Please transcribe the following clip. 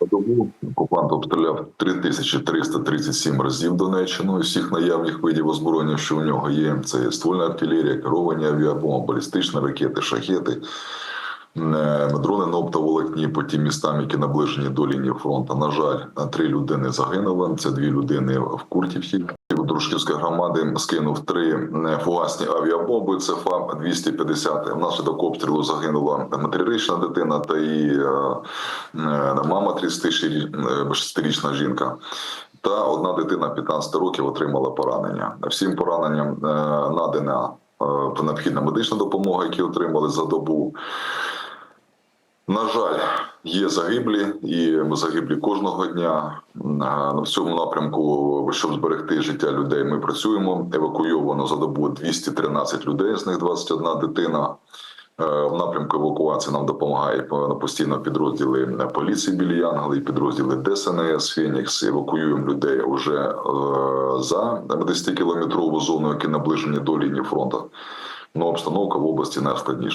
Добу окупант обстріляв 3337 разів Донеччину всіх наявних видів озброєння, що у нього є. Це ствольна артилерія, керовані авіабомби, балістичні ракети, шахети, е, дрони на оптоволокні по тим містам, які наближені до лінії фронту. На жаль, три людини загинули. Це дві людини в Куртівці. Дружківської громади скинув три е, фугасні авіабомби. Це ФАП 250 Внаслідок обстрілу загинула материрічна дитина та її е, е, мама 36-річна жінка. Та одна дитина 15 років отримала поранення. Всім пораненням надана необхідна медична допомога, які отримали за добу. На жаль, є загиблі, і загиблі кожного дня. На цьому напрямку, щоб зберегти життя людей, ми працюємо. Евакуйовано за добу 213 людей, з них 21 дитина. Е, В напрямку евакуації нам допомагає по- постійно підрозділи поліції біля Янгли, підрозділи ДСНС Фенікс. Евакуюємо людей вже е, за 10 кілометрову зону, які наближені до лінії фронту. Ну, обстановка в області найскладніша.